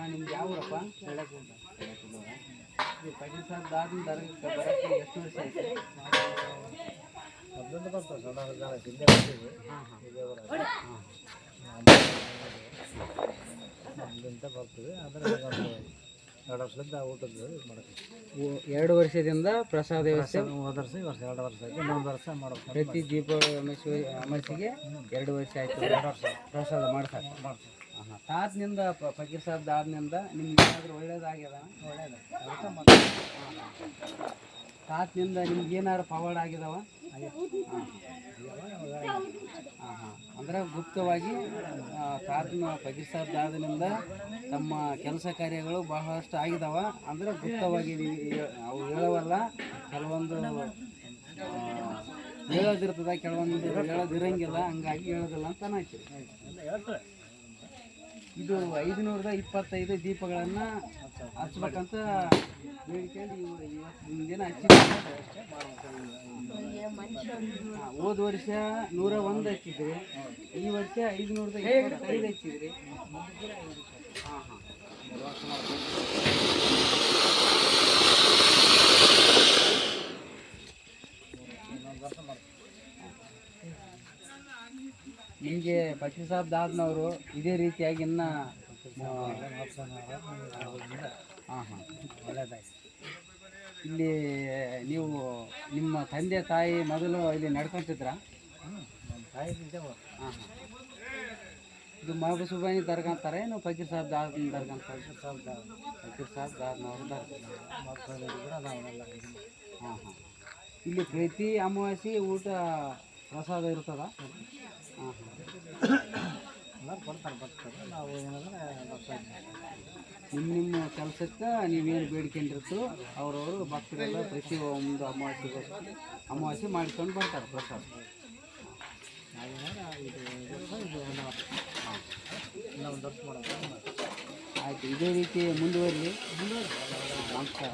ಹಾಂ ನಿಮ್ದು ಯಾವ ಊರಪ್ಪ ದಾದಿನ ಬರೋಕ್ಕೆ ಎಷ್ಟು ವರ್ಷ ಆಯ್ತು? ಹಿಂದೆ ಬರ್ತೀವಿ ಅಲ್ಲಿಂದ ಆದರೆ ಎರಡು ವರ್ಷದಿಂದ ಊಟದ ಇದು ಮಾಡ್ತೀವಿ ಎರಡು ವರ್ಷದಿಂದ ಪ್ರಸಾದ ವ್ಯವಸ್ಥೆ? ಹೋದ ವರ್ಷ ಈ ವರ್ಷ ಎರಡು ವರ್ಷ ಆಯ್ತು ಇನ್ನೊಂದು ವರ್ಷ ಮಾಡ್ಬೇಕು ಪ್ರತಿ ದೀಪಾವಳಿ ಅಮಾಸಿಗೆ ಎರಡು ವರ್ಷ ಆಯ್ತು. ಎರಡು ವರ್ಷ. ಪ್ರಸಾದ ಮಾಡ್ತಾರೆ. ತಾತನಿಂದ ಫಕೀರ್ ಸಾಬ್ದ ಆದ್ನಿಂದ ನಿಮ್ಗೆ ಏನಾದರೂ ಒಳ್ಳೇದಾಗ್ಯದ? ಒಳ್ಳೇದು ತಾತನಿಂದ ನಿಮ್ಗೆ ಏನಾದ್ರು ಪವಾಡ ಆಗಿದಾವ? ಹಾಂ ಅಂದ್ರೆ ಗುಪ್ತವಾಗಿ ತಾತನ ಫಕೀರ್ ಸಾಬ್ದ ಆದ್ನಿಂದ ತಮ್ಮ ಕೆಲಸ ಕಾರ್ಯಗಳು ಬಹಳಷ್ಟು ಆಗಿದಾವ. ಅಂದ್ರೆ ಗುಪ್ತವಾಗಿ ಅವು ಹೇಳವಲ್ಲ, ಕೆಲವೊಂದು ಹೇಳೋದಿರ್ತದ, ಕೆಲವೊಂದು ಹೇಳೋದಿರಂಗಿಲ್ಲ, ಹಂಗಾಗಿ ಹೇಳೋದಿಲ್ಲ ಅಂತ ಹೇಳ್ತಾರೆ. ಇದು ಐದುನೂರದ ಇಪ್ಪತ್ತೈದು ದೀಪಗಳನ್ನು ಹಚ್ಬೇಕಂತ ಹೇಳ್ಕೊಂಡು ಹೋದ ವರ್ಷ ನೂರ ಒಂದು ಹಚ್ಚಿದ್ರಿ. ಈ ವರ್ಷ ಐದುನೂರದ ಇಪ್ಪತ್ತೈದು ಹಚ್ಚಿದ್ರಿ. ಹಾಂ ಹಾಂ. ನಿಮಗೆ ಪಕ್ಷಿ ಸಾಬ್ ದಾದ್ನವರು ಇದೇ ರೀತಿಯಾಗಿ ಇನ್ನ ಹಾಂ ಹಾಂ ಇಲ್ಲಿ, ನೀವು ನಿಮ್ಮ ತಂದೆ ತಾಯಿ ಮೊದಲು ಇಲ್ಲಿ ನಡ್ಕೊತಿದ್ರಾ? ತಾಯಿ ಹಾಂ ಹಾಂ. ಇದು ಮಹಬೂಬ್ ಸುಬಾನಿ ದರ್ಗಂತಾರೆ ಏನು ಫಕೀರ್ ಸಾಬ್ ದಾದ್ ದರ್ಗಾ ಅಂತ ಫಕೀರ್ ಸಾಬ್ ದಾರ್ ಫಕೀರ್ ಮಕ್ಕಳು ದಾರ್ನವರು ಹಾಂ ಹಾಂ. ಇಲ್ಲಿ ಪ್ರತಿ ಅಮಾವಾಸ್ಯೆ ಊಟ ಪ್ರಸಾದ ಇರ್ತದ? ಎಲ್ಲರೂ ಕೊಡ್ತಾರೆ ಬರ್ತಾರೆ ನಾವು ಏನಂದರೆ ನಿಮ್ಮ ನಿಮ್ಮ ಕೆಲಸಕ್ಕೆ ನೀವೇನು ಬೇಡ್ಕೊಂಡಿರ್ತು ಅವರವರು ಭಕ್ತರೆಲ್ಲ ಪ್ರತಿ ಒಂದು ಅಮಾವಾಸ್ಯೆಗೋಸ್ಕರ ಅಮಾವಾಸ್ಯೆ ಮಾಡ್ಕೊಂಡು ಬರ್ತಾರೆ ಪ್ರಸಾದ. ಆಯಿತು, ಇದೇ ರೀತಿ ಮುಂದುವರಿ ನಮಸ್ಕಾರ.